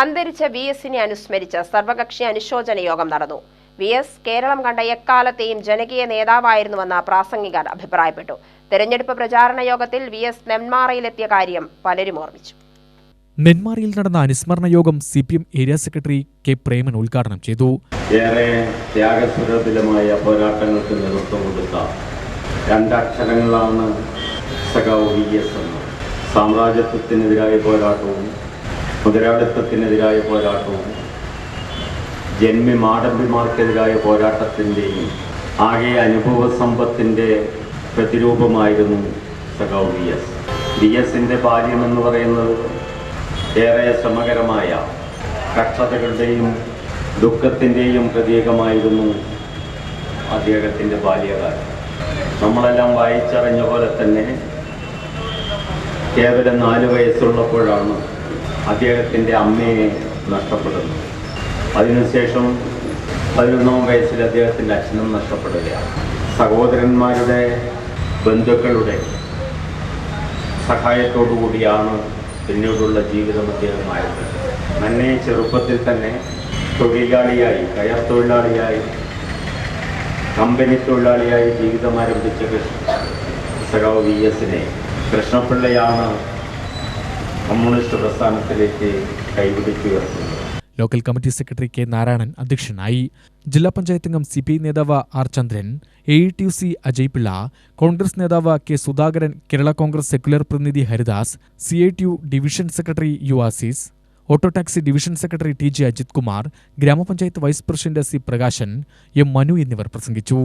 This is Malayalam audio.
അന്തരിച്ച വി എസിനെ അനുസ്മരിച്ച് സർവകക്ഷി അനുശോചന യോഗം നടന്നു. വി എസ് കേരളം കണ്ട എക്കാലത്തെയും ജനകീയ നേതാവായിരുന്നുവെന്ന് പ്രാസംഗികർ അഭിപ്രായപ്പെട്ടു. തെരഞ്ഞെടുപ്പ് പ്രചാരണ യോഗത്തിൽ വി എസ് നെന്മാറയിലെത്തിയ കാര്യം പലരും ഓർമ്മിച്ചു. നെന്മാറയിൽ നടന്ന അനുസ്മരണ യോഗം C P M area secretary K Preman ഉദ്ഘാടനം ചെയ്തു. ഏറെ ത്യാഗസുരഭിലമായ പോരാട്ടങ്ങൾക്ക് നേതൃത്വം കൊടുത്ത രണ്ടക്ഷരങ്ങളാണ് സഖാവ് വി എസ് എന്ന്. സാമ്രാജ്യത്വത്തിനെതിരായ പോരാട്ടവും മുതലാളിത്തത്തിനെതിരായ പോരാട്ടവും ജന്മി മാടമ്പിമാർക്കെതിരായ പോരാട്ടത്തിന്റെയും ആകെ അനുഭവ സമ്പത്തിന്റെ പ്രതിരൂപമായിരുന്നു സഖാവ് വി എസ്. വി എസിന്റെ ബാല്യം എന്ന് പറയുന്നത് ഏറെ ശ്രമകരമായ കക്ഷതകളുടെയും ദുഃഖത്തിന്റെയും പ്രതീകമായിരുന്നു അദ്ദേഹത്തിന്റെ ബാല്യകാലം. നമ്മളെല്ലാം വായിച്ചറിഞ്ഞ പോലെ തന്നെ കേവലം നാല് വയസ്സുള്ളപ്പോഴാണ് അദ്ദേഹത്തിന്റെ അമ്മയെ നഷ്ടപ്പെടുന്നു. അതിനുശേഷം പതിനൊന്നാം വയസ്സിൽ അദ്ദേഹത്തിന്റെ അച്ഛനും നഷ്ടപ്പെടുകയാണ്. സഹോദരന്മാരുടെ ബന്ധുക്കളുടെ സഹായത്തോടു കൂടിയാണ് പിന്നീടുള്ള ജീവിതം അദ്ദേഹമായത്. നന്നെ ചെറുപ്പത്തിൽ തന്നെ തൊഴിലാളിയായി കയർ തൊഴിലാളിയായി കമ്പനി തൊഴിലാളിയായി ജീവിതം ആരംഭിച്ച സഖാവ് വി എസിനെ. കൃഷ്ണപിള്ളയാണ് കമ്മ്യൂണിസ്റ്റ് പ്രസ്ഥാനത്തിലേക്ക് കൈപിടിച്ചുയർത്തുന്നത് local committee secretary K Narayanan അധ്യക്ഷനായി ജില്ലാ പഞ്ചായത്ത് അംഗം സി പി ഐ നേതാവ് R Chandran A E T C Ajay Pillai Congress നേതാവ് കെ സുധാകരൻ കേരള കോൺഗ്രസ് സെക്യുലർ പ്രതിനിധി Haridas C I T U division secretary U Aziz auto taxi division secretary T J Ajith Kumar grama panchayat vice president C Prakashan M Manu എന്നിവർ പ്രസംഗിച്ചു.